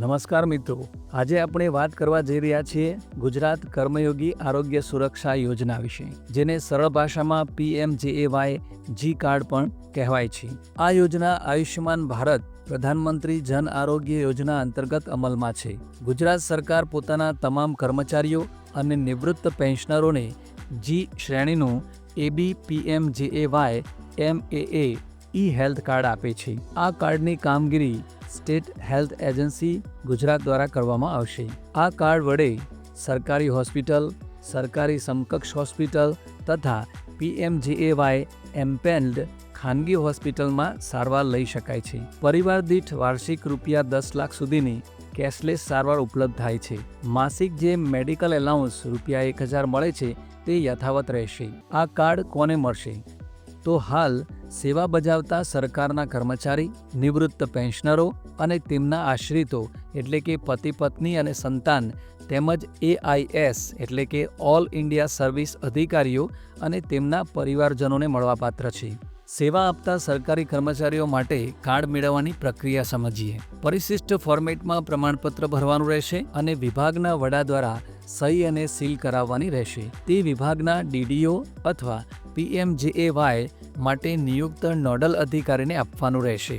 નમસ્કાર મિત્રો. આજે આપણે વાત કરવા જઈ રહ્યા છીએ ગુજરાત કર્મયોગી આરોગ્ય સુરક્ષા યોજના વિશે, જેને સરળ ભાષામાં પીએમજેએવાય જી કાર્ડ પણ કહેવાય છે. આ યોજના આયુષ્યમાન ભારત પ્રધાનમંત્રી જન આરોગ્ય યોજના અંતર્ગત અમલમાં છે. ગુજરાત સરકાર પોતાના તમામ કર્મચારીઓ અને નિવૃત્ત પેન્શનરોને જી શ્રેણીનું એબી પીએમજેએવાય એ ઈ હેલ્થ કાર્ડ આપે છે. આ કાર્ડની કામગીરી સ્ટેટ હેલ્થ એજન્સી ગુજરાત દ્વારા કરવામાં આવશે. આ કાર્ડ વડે સરકારી હોસ્પિટલ, સરકારી સમકક્ષ હોસ્પિટલ તથા પીએમજીએવાય એમ્પેન્ડ ખાનગી હોસ્પિટલમાં સારવાર લઈ શકાય છે. પરિવાર દીઠ વાર્ષિક રૂપિયા દસ લાખ સુધીની કેશલેસ સારવાર ઉપલબ્ધ થાય છે. માસિક જે મેડિકલ એલાઉન્સ રૂપિયા એક હજાર મળે છે તે યથાવત રહેશે. આ કાર્ડ કોને મળશે? તો હાલ સેવા બજાવતા સરકારના કર્મચારી, નિવૃત્ત પેન્શનરો અને તેમના આશ્રિતો, એટલે કે પતિ પત્ની અને સંતાન, તેમજ એઆઈએસ એટલે કે ઓલ ઇન્ડિયા સર્વિસ અધિકારીઓ અને તેમના પરિવારજનોને મળવાપાત્ર છે. સેવા આપતા સરકારી કર્મચારીઓ માટે કાર્ડ મેળવવાની પ્રક્રિયા સમજીએ. પરિશિષ્ટ ફોર્મેટમાં પ્રમાણપત્ર ભરવાનું રહેશે અને વિભાગના વડા દ્વારા સહી અને સીલ કરાવવાની રહેશે. તે વિભાગના ડીડીઓ અથવા પીએમજેએવાય માટે નિયુક્ત નોડલ અધિકારીને આપવાનું રહેશે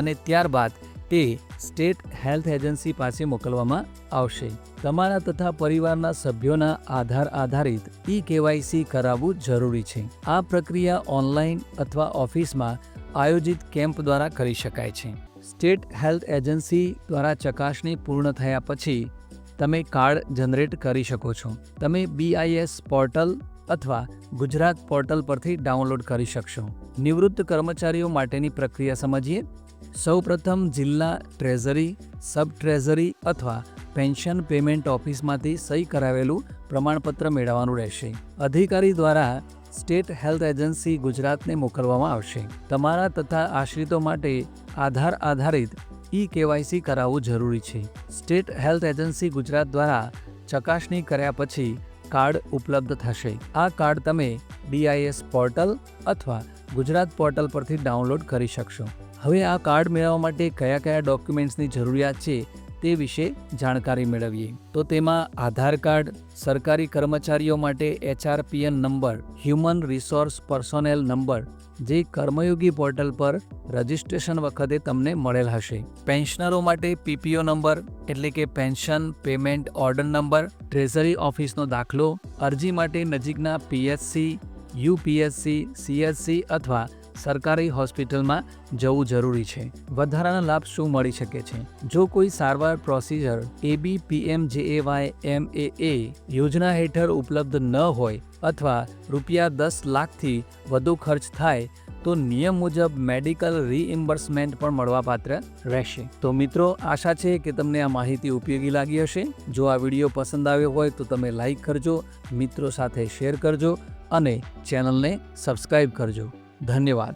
અને ત્યારબાદ તે સ્ટેટ હેલ્થ એજન્સી પાસે મોકલવામાં આવશે. તમારા તથા પરિવારના સભ્યોના આધાર આધારિત ઈ કેવાયસી કરાવવું જરૂરી છે. આ પ્રક્રિયા ઓનલાઈન અથવા ઓફિસમાં આયોજિત કેમ્પ દ્વારા કરી શકાય છે. સ્ટેટ હેલ્થ એજન્સી દ્વારા ચકાસણી પૂર્ણ થયા પછી તમે કાર્ડ જનરેટ કરી શકો છો. તમે બીઆઈએસ પોર્ટલ અથવા ગુજરાત પોર્ટલ પરથી ડાઉનલોડ કરી શકશો. નિવૃત્ત કર્મચારીઓ માટેની પ્રક્રિયા સમજીએ. સૌપ્રથમ જિલ્લા ટ્રેઝરી, સબ ટ્રેઝરી અથવા પેન્શન પેમેન્ટ ઓફિસમાંથી સહી કરાવેલું પ્રમાણપત્ર મેળવવાનું રહેશે. અધિકારી દ્વારા સ્ટેટ હેલ્થ એજન્સી ગુજરાતને મોકલવામાં આવશે. તમારા તથા આશ્રિતો માટે આધાર આધારિત ઈ કેવાયસી કરાવવું જરૂરી છે. સ્ટેટ હેલ્થ એજન્સી ગુજરાત દ્વારા ચકાસણી કર્યા પછી કાર્ડ ઉપલબ્ધ થશે. આ કાર્ડ તમે ડીઆઈએસ પોર્ટલ અથવા ગુજરાત પોર્ટલ પરથી ડાઉનલોડ કરી શકશો. હવે આ કાર્ડ મેળવવા માટે કયા કયા ડોક્યુમેન્ટ્સની જરૂરિયાત છે તે વિશે જાણકારી મેળવીએ. તો તેમાં આધાર કાર્ડ, સરકારી કર્મચારીઓ માટે HRPN number, human resource personnel number, જે કર્મયોગી પોર્ટલ પર રજિસ્ટ્રેશન વખતે તમને મળેલ હશે. પેન્શનરો માટે પીપીઓ નંબર, એટલે કે pension, payment order number, treasury ઓફિસનો દાખલો, અરજી માટે નજીકના પીએચસી, યુપીએસસી સીએસસી અથવા સરકારી હોસ્પિટલમાં જવું જરૂરી છે. વધારાના લાભ શું મળી શકે છે? જો કોઈ સારવાર પ્રોસિજર એબી પીએમજેએવાય એમ એ એ યોજના હેઠળ ઉપલબ્ધ ન હોય અથવા રૂપિયા દસ લાખથી વધુ ખર્ચ થાય, તો નિયમ મુજબ મેડિકલ રીઇમ્બર્સમેન્ટ પણ મળવાપાત્ર રહેશે. તો મિત્રો, આશા છે કે તમને આ માહિતી ઉપયોગી લાગી હશે. જો આ વીડિયો પસંદ આવ્યો હોય, તો તમે લાઈક કરજો, મિત્રો સાથે શેર કરજો અને ચેનલને સબસ્ક્રાઈબ કરજો. ધન્યવાદ.